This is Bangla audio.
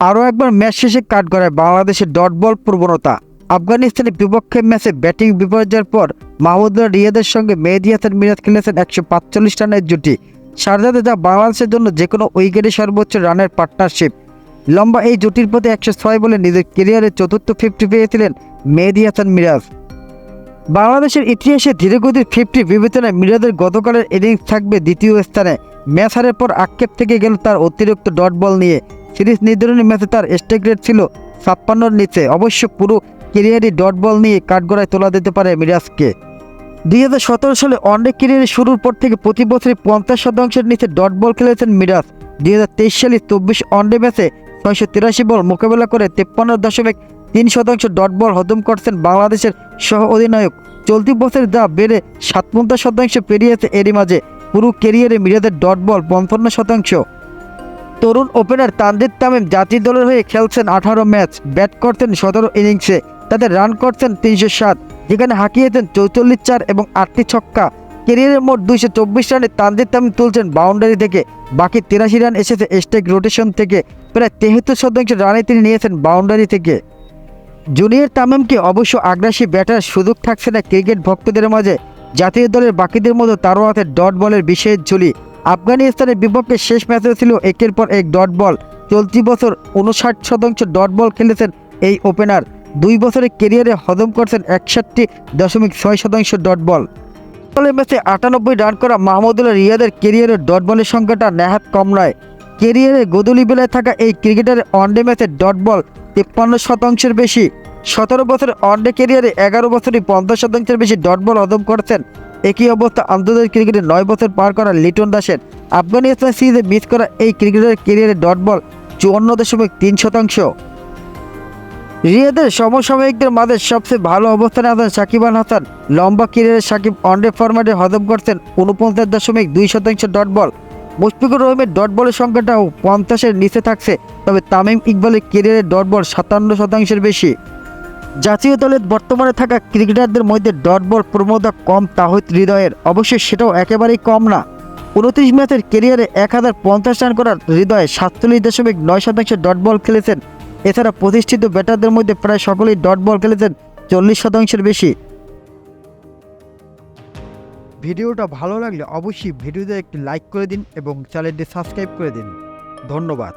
আরও একবার ম্যাচ শেষে কাট গড়ায় বাংলাদেশের ডট বল প্রবণতা। আফগানিস্তানের বিপক্ষে ম্যাচে ব্যাটিং বিপর্যয়ের পর মাহমুদুল্লাহ রিয়াদের সঙ্গে মেহেদি হাসান মিরাজ খেলেছেন একশো পাঁচচল্লিশ রানের জুটি। শারজাদে যা বাংলাদেশের জন্য যে কোনো উইকেটে সর্বোচ্চ রানের পার্টনারশিপ। লম্বা এই জুটির প্রতি একশো ছয় বলে নিজের কেরিয়ারে চতুর্থ ফিফটি পেয়েছিলেন মেহেদি হাসান মিরাজ। বাংলাদেশের ইতিহাসে ধীরগতির ফিফটি বিবেচনায় মিরাজের গতকালের ইনিংস থাকবে দ্বিতীয় স্থানে। ম্যাচ হারের পর আক্ষেপ থেকে গেল তার অতিরিক্ত ডট বল নিয়ে। সিরিজ নির্ধারণী ম্যাচে তার স্ট্রাইক রেট ছিল ছাপ্পান্নর নিচে। অবশ্য পুরো কেরিয়ারই ডট বল নিয়ে কাঠগড়ায় তোলা যেতে পারে মিরাজকে। দুই হাজার সতেরো সালে ওয়ানডে কেরিয়ারের শুরুর পর থেকে প্রতি বছরই পঞ্চাশ শতাংশের নিচে ডট বল খেলেছেন মিরাজ। দুই হাজার তেইশ সালে চব্বিশ ওয়ানডে ম্যাচে ছয়শো তিরাশি বল মোকাবেলা করে তেপ্পান্ন দশমিক তিন শতাংশ ডট বল হজম করছেন বাংলাদেশের সহ অধিনায়ক। চলতি বছর যা বেড়ে সাতপঞ্চাশ শতাংশ পেরিয়েছে এরই মাঝে। পুরো কেরিয়ারে মিরাজের ডট বল পঞ্চান্ন শতাংশ। তরুণ ওপেনার তানজিদ তামিম জাতীয় দলের হয়ে খেলছেন আঠারো ম্যাচ, ব্যাট করতেন সতেরো ইনিংসে। তাদের রান করছেন তিনশো সাত, যেখানে হাঁকিয়েছেন চৌচল্লিশ চার এবং আটটি ছক্কা। কেরিয়ারের মোট দুইশো চব্বিশ রানে তানজিদ তামিম তুলছেন বাউন্ডারি থেকে। বাকি তিরাশি রান এসেছে স্টেক রোটেশন থেকে। প্রায় তেহাত্তর শতাংশ রানে তিনি নিয়েছেন বাউন্ডারি থেকে। জুনিয়র তামিমকে অবশ্য আগ্রাসী ব্যাটার সুযোগ থাকছে না ক্রিকেট ভক্তদের মাঝে। জাতীয় দলের বাকিদের মতো তারও হাতে ডট বলের বিশেষ ঝুলি। আফগানিস্তানের বিপক্ষে শেষ ম্যাচে ছিল একের পর এক ডট বল। চলতি বছর উনষাট শতাংশ ডট বল খেলেছেন এই ওপেনার। দুই বছরের কেরিয়ারে হজম করছেন একষট্টি দশমিক ছয় শতাংশ ডট বল। দলের ম্যাচে আটানব্বই রান করা মাহমুদুল্লাহ রিয়াদের কেরিয়ারের ডট বলের সংখ্যাটা নেহাত কম নয়। কেরিয়ারে গোদুলি বেলায় থাকা এই ক্রিকেটারের ওয়ানডে ম্যাচে ডট বল তিপ্পান্ন শতাংশের বেশি। সতেরো বছর ওয়ানডে কেরিয়ারে এগারো বছরই পঞ্চাশ শতাংশের বেশি ডট বল হজম করছেন একই অবস্থা আন্তর্জাতিক ক্রিকেটে নয় বছর পার করা লিটন দাসের আফগানিস্তান সিরিজে মিস করা এই ক্রিকেটারের ক্যারিয়ারে ডট বল চুয়ান্ন দশমিক তিন শতাংশ। রিয়াদের সমসাময়িকদের মাঝে সবচেয়ে ভালো অবস্থানে আছেন সাকিব আল হাসান। লম্বা ক্যারিয়ারে সাকিব ওয়ানডে ফরম্যাটে হজম করছেন উনপঞ্চাশ দশমিক দুই শতাংশ ডট বল মুশফিকুর রহিমের ডট বলের সংখ্যাটাও পঞ্চাশের নিচে থাকছে, তবে তামিম ইকবালের ক্যারিয়ারে ডট বল সাতান্ন শতাংশের বেশি। জাতীয় দলের বর্তমানে থাকা ক্রিকেটারদের মধ্যে ডট বল প্রবণতা কম তাহিদ হৃদয়ের। অবশ্যই সেটাও একেবারেই কম না। উনত্রিশ ম্যাচের কেরিয়ারে এক হাজার পঞ্চাশ রান করার হৃদয়ে সাতচল্লিশ দশমিক নয় শতাংশ ডট বল খেলেছেন। এছাড়া প্রতিষ্ঠিত ব্যাটারদের মধ্যে প্রায় সকলেই ডট বল খেলেছেন, চল্লিশ শতাংশের বেশি। ভিডিওটা ভালো লাগলে অবশ্যই ভিডিওতে একটি লাইক করে দিন এবং চ্যানেলটি সাবস্ক্রাইব করে দিন। ধন্যবাদ।